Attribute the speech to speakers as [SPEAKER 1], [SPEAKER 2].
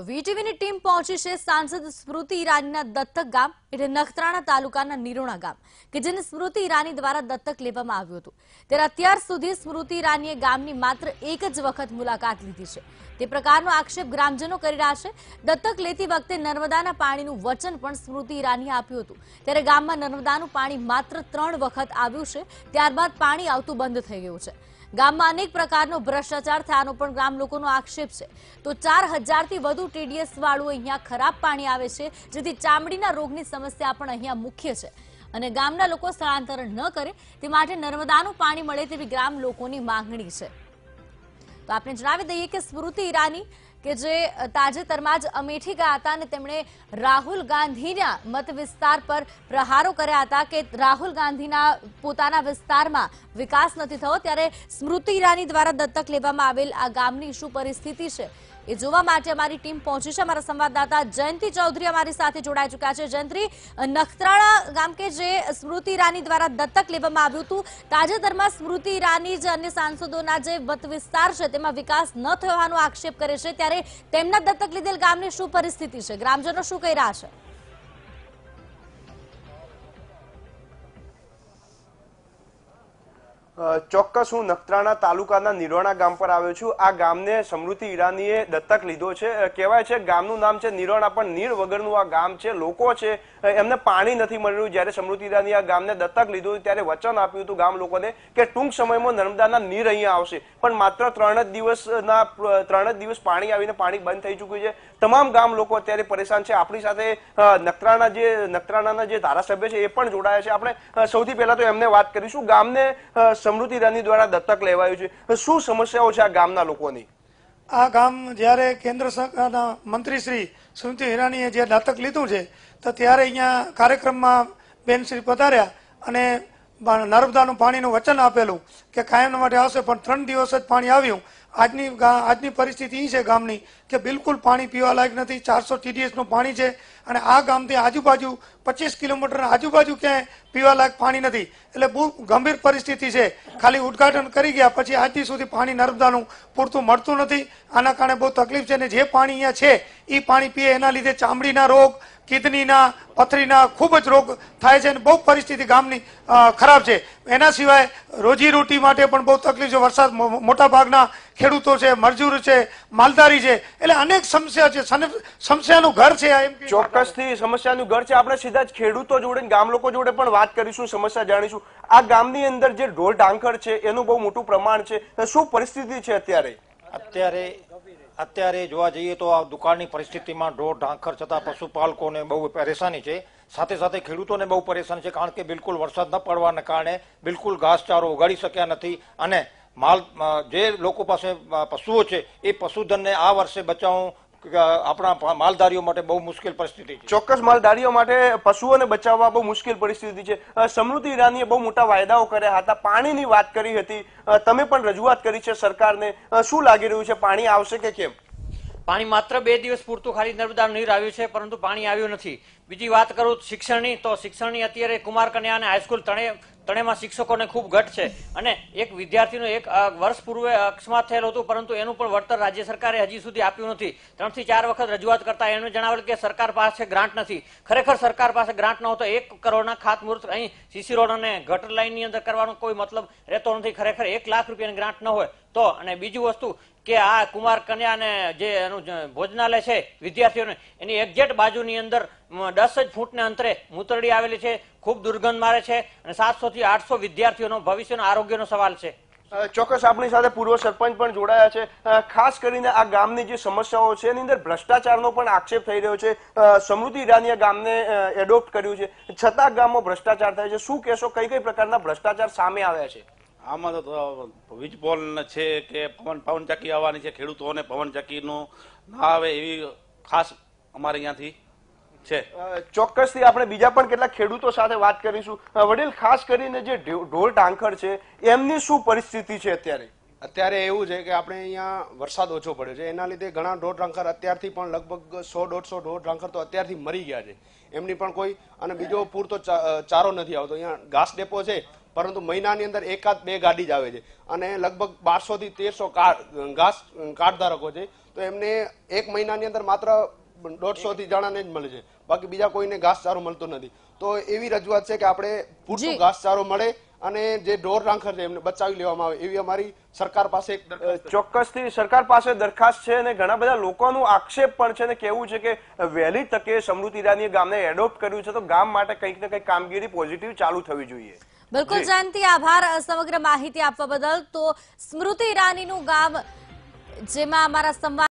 [SPEAKER 1] તો વીટીવીની ટીમ પહોંચી છે સાંસદ સ્મૃતિ ઈરાનીના દત્તક ગામ, એટલે નખત્રાણા તાલુકાના નિરોણા ગામ, કે જેને સ્મૃતિ ઈરાની દ્વારા દત્તક લેવામાં આવ્યું હતું. ત્યારે અત્યાર સુધી સ્મૃતિ ઈરાનીએ ગામની માત્ર એક જ વખત મુલાકાત લીધી છે. તે પ્રકારનો આક્ષેપ ગ્રામજનો કરી રહ્યા છે. દત્તક લેતી વખતે નર્મદાના પાણીનું વચન પણ સ્મૃતિ ઈરાનીએ આપ્યું હતું. ત્યારે ગામમાં નર્મદાનું પાણી માત્ર ત્રણ વખત આવ્યું છે. ત્યારબાદ પાણી આવતું બંધ થઈ ગયું છે. ગામમાં અનેક પ્રકારનો ભ્રષ્ટાચાર થયાનો પણ ગ્રામ લોકોનો આક્ષેપ છે. તો ચાર હજારથી વધુ ટીડીએસ વાળું અહીંયા ખરાબ પાણી આવે છે, જેથી ચામડીના રોગની સમસ્યા પણ અહીંયા મુખ્ય છે. અને ગામના લોકો સ્થળાંતરણ ન કરે, તે માટે નર્મદાનું પાણી મળે તેવી ગ્રામ લોકોની માંગણી છે. તો આપણે જણાવી દઈએ કે સ્મૃતિ ઈરાની કે જે તાજેતરમાં જ અમેઠી ગયા હતા અને તેમણે રાહુલ ગાંધીના મત વિસ્તાર પર પ્રહારો કર્યા હતા કે રાહુલ ગાંધીના પોતાના વિસ્તારમાં વિકાસ નથી થયો, ત્યારે સ્મૃતિ ઈરાની દ્વારા દત્તક લેવામાં આવેલ આ ગામની શું પરિસ્થિતિ છે? એ જોવા માટે અમારી ટીમ પહોંચી છે. અમારા સંવાદદાતા જયંતિ ચૌધરી અમારી સાથે જોડાઈ ચુક્યા છે. જયંતિ, નખત્રાણા ગામ કે જે સ્મૃતિ ઈરાની દ્વારા દત્તક લેવામાં આવ્યું હતું, તાજેતરમાં સ્મૃતિ ઈરાની જે અન્ય સાંસદોના જે વત વિસ્તાર છે, તેમાં વિકાસ ન થવાનો આક્ષેપ કરે છે. ત્યારે તેમના દત્તક લીધેલ ગામની શું પરિસ્થિતિ છે? ગ્રામજનો શું કહી રહ્યા છે?
[SPEAKER 2] ચોક્કસ હું નખત્રાણા તાલુકાના નિરોણા ગામ પર આવ્યો છું. આ ગામને સમૃદ્ધિ ઈરાનીએ દત્તક લીધો છે. કહેવાય છે ગામનું નામ છે નિરોણા, પણ નીર વગરનું આ ગામ છે, લોકો છે એમને પાણી નથી મળ્યું જ્યારે સમૃદ્ધિ ઈરાની આ ગામને દત્તક લીધું ત્યારે વચન આપ્યું હતું ગામ લોકોને કે ટૂંક સમયમાં નર્મદાના નીર અહીંયા આવશે. પણ માત્ર ત્રણ જ દિવસના ત્રણ જ દિવસ પાણી આવીને પાણી બંધ થઈ ચૂક્યું છે. તમામ ગામ લોકો અત્યારે પરેશાન છે. આપણી સાથે નખત્રાણા જે, નખત્રાણાના જે ધારાસભ્ય છે, એ પણ જોડાયા છે. આપણે સૌથી પહેલા તો એમને વાત કરીશું. ગામને સમૃદ્ધિ ઈરાની દ્વારા દત્તક લેવાયું છે. શું સમસ્યાઓ છે આ ગામના લોકોની?
[SPEAKER 3] આ ગામ જ્યારે કેન્દ્ર સરકારના મંત્રી શ્રી સ્મૃતિ હિરાણીએ જે દત્તક લીધું છે, તો ત્યારે અહીંયા કાર્યક્રમમાં બેન શ્રી પધાર્યા અને નર્મદાનું પાણીનું વચન આપેલું કે કાયમ માટે આવશે, પણ ત્રણ દિવસ જ પાણી આવ્યું. આજની આજની પરિસ્થિતિ એ છે ગામની કે બિલકુલ પાણી પીવા લાયક નથી. ચારસો ટીડીએસનું પાણી છે અને આ ગામથી આજુબાજુ પચીસ કિલોમીટર આજુબાજુ ક્યાંય પીવા લાયક પાણી નથી. એટલે બહુ ગંભીર પરિસ્થિતિ છે. ખાલી ઉદઘાટન કરી ગયા પછી આજથી સુધી પાણી નર્મદાનું પૂરતું મળતું નથી. આના કારણે બહુ તકલીફ છે અને જે પાણી અહીંયા છે એ પાણી પીએ એના લીધે ચામડીના રોગ કિડનીના પથરીના ખૂબ જ રોગ થાય છે અને બહુ પરિસ્થિતિ ગામની ખરાબ છે. એના સિવાય રોજીરોટી માટે પણ બહુ તકલીફ છે. વરસાદ મોટાભાગના મોટા ભાગના ખેડૂતો છે મજૂર છે માલધારી છે. એટલે અનેક સમસ્યા છે. સને- સમસ્યાનું ઘર છે એમ
[SPEAKER 2] ચોક્કસથી સમસ્યાનું ઘર છે. આપણે સીધા જ ખેડૂતો જોડે ને ગામ લોકો જોડે પણ વાત કરીશું સમસ્યા જાણીશું. આ ગામની અંદર જે ઢોર ઢાંખર છે એનું બહુ મોટું પ્રમાણ છે. શું પરિસ્થિતિ છે અત્યારે?
[SPEAKER 4] અત્યારે અત્યારે જોવા જઈએ તો આ દુકાળની પરિસ્થિતિમાં ઢોર ઢાંખર છતાં પશુપાલકોને બહુ પરેશાની છે. સાથે સાથે ખેડૂતોને બહુ પરેશાની છે કારણ કે બિલકુલ વરસાદ ન પડવાના કારણે બિલકુલ ઘાસચારો ઉગાડી શક્યા નથી અને માલ જે લોકો પાસે પશુઓ છે એ પશુધનને આ વર્ષે બચાવવું અ, આપણા માલધારીઓ માટે બહુ મુશ્કેલ પરિસ્થિતિ છે.
[SPEAKER 2] ચોક્કસ માલધારીઓ માટે પશુઓને બચાવવા બહુ મુશ્કેલ પરિસ્થિતિ છે. સમૃદ્ધિ ઈરાનીએ બહુ મોટા વાયદાઓ કર્યા હતા. પાણીની વાત કરી હતી. તમે પણ રજૂઆત કરી છે સરકારને. શું લાગી રહ્યું છે? પાણી આવશે કે કેમ?
[SPEAKER 5] પાણી માત્ર બે દિવસ પૂરતું ખાલી નર્મદાનું નીર આવ્યું છે પરંતુ પાણી આવ્યું નથી. બીજી વાત કરું શિક્ષણની તો શિક્ષણની અત્યારે કુમાર કન્યા અને હાઈસ્કૂલ ત્રણે ત્રણેયમાં શિક્ષકોને ખૂબ ઘટ છે. અને એક વિદ્યાર્થીનું એક વર્ષ પૂર્વે અકસ્માત થયેલ હતું, પરંતુ એનું પણ વળતર રાજ્ય સરકારે હજી સુધી આપ્યું નથી. ત્રણથી ચાર વખત રજૂઆત કરતા એમણે જણાવેલ કે સરકાર પાસે ગ્રાન્ટ નથી. ખરેખર સરકાર પાસે ગ્રાન્ટ ન હોય તો એક કરોડના ખાતમુહૂર્ત અહીં સીસી રોડ અને ગટર લાઇનની અંદર કરવાનો કોઈ મતલબ રહેતો નથી. ખરેખર એક લાખ રૂપિયાની ગ્રાન્ટ ન હોય તો, અને બીજું વસ્તુ કે આ કુમાર કન્યા ને જે એનું ભોજનાલય છે, વિદ્યાર્થીઓને, એની એક્ઝેક્ટ બાજુની અંદર દસ જ ફૂટને અંતરે મૂતરડી આવેલી છે, ખૂબ દુર્ગંધ મારે છે, અને સાતસો થી આઠસો વિદ્યાર્થીઓનો ભવિષ્યનો આરોગ્યનો સવાલ છે.
[SPEAKER 2] ચોક્કસ આપણી સાથે પૂર્વ સરપંચ પણ જોડાયા છે. ખાસ કરીને આ ગામની જે સમસ્યાઓ છે, એની અંદર ભ્રષ્ટાચારનો પણ આક્ષેપ થઈ રહ્યો છે. સમૃદ્ધિ ઈરાનીએ ગામને એડોપ્ટ કર્યું છે. છતાં ગામમાં ભ્રષ્ટાચાર થાય છે. શું કહેશો? કઈ કઈ પ્રકારના ભ્રષ્ટાચાર સામે આવ્યા છે?
[SPEAKER 6] આમાં તો વીજ પોલ છે કે પવન પવન ચક્કી આવવાની છે ખેડૂતોને પવન ચક્કીનું ના આવે એવી ખાસ અમારે અહીંયાથી છે.
[SPEAKER 2] ચોક્કસથી આપણે બીજા પણ કેટલાક ખેડૂતો સાથે વાત કરીશું. વડીલ ખાસ કરીને જે ઢો- ઢોર ઢાંખર છે એમની શું પરિસ્થિતિ છે અત્યારે?
[SPEAKER 7] અત્યારે એવું છે કે આપણે અહીંયા વરસાદ ઓછો પડ્યો છે. એના લીધે ઘણા ઢોર ટાંખર અત્યારથી પણ લગભગ સો દોઢસો ઢોર ટાંખર તો અત્યારથી મરી ગયા છે. એમની પણ કોઈ અને બીજો પૂરતો ચા- ચારો નથી આવતો. અહીંયા ઘાસ ડેપો છે પરંતુ મહિનાની અંદર એકાદ બે ગાડી જ આવે છે. અને લગભગ બારસો થી તેરસો ઘાસ કાર્ડ ધારકો છે. તો એમને એક મહિનાની અંદર માત્ર દોઢસો થી જણાને જ મળે છે. બાકી બીજા કોઈને ઘાસચારો મળતો નથી. તો એવી રજૂઆત છે કે આપણે પૂરતું
[SPEAKER 1] ઘાસ
[SPEAKER 7] ઘાસચારો મળે અને જે ઢોર રાંખર છે એમને બચાવી લેવામાં આવે એવી અમારી સરકાર પાસે.
[SPEAKER 2] ચોક્કસથી સરકાર પાસે દરખાસ્ત છે અને ઘણા બધા લોકોનું આક્ષેપ પણ છે અને કેવું છે કે વહેલી તકે સમૃદ્ધિ ઈરાનીએ ગામને એડોપ્ટ કર્યું છે. તો ગામ માટે કંઈક ને કંઈક કામગીરી પોઝિટિવ ચાલુ થવી જોઈએ.
[SPEAKER 1] બિલકુલ. જયંતિ આભાર સમગ્ર માહિતી આપવા બદલ તો સ્મૃતિ ઈરાનીનું ગામ જેમાં અમારા સંવાદ